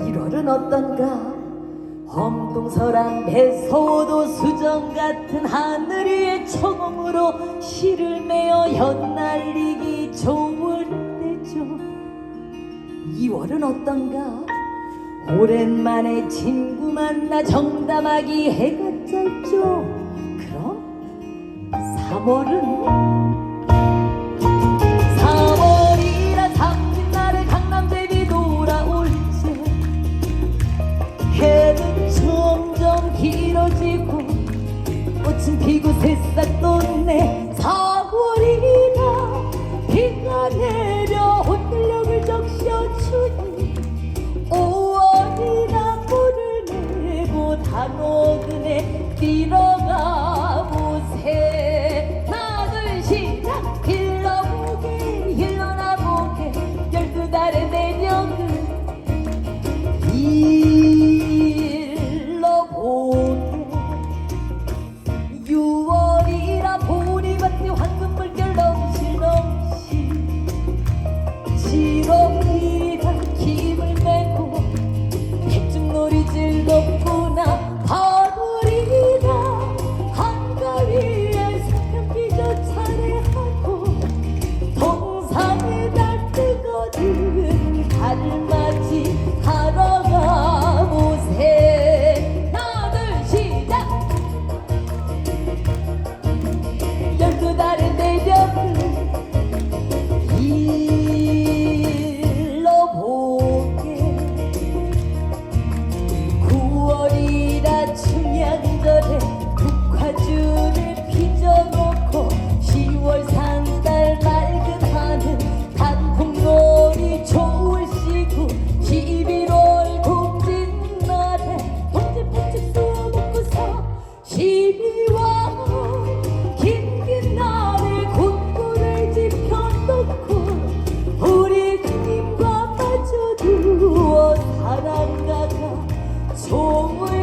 1월은 어떤가? 엄동설한 배소도 수정 같은 하늘 위에 초음으로 실을 메어 연날리기 좋을 때죠. 2월은 어떤가? 오랜만에 친구 만나 정담하기 해가 짧죠. 그럼 3월은? 길어지고 꽃은 피고 새싹 돋네 4월이라 비가 내려 혼들녘을 적셔주니 5월이라 물을 내고 단오근에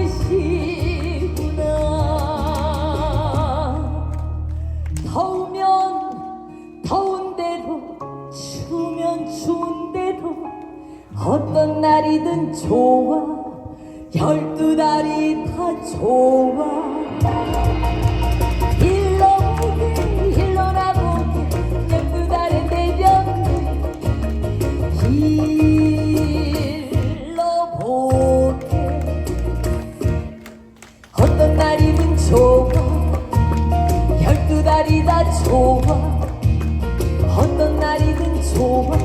쉬구나. 더우면 더운 대로 추우면 추운 대로 어떤 날이든 좋아. 열두 달이 다 좋아 좋아. 어떤 날이든 좋아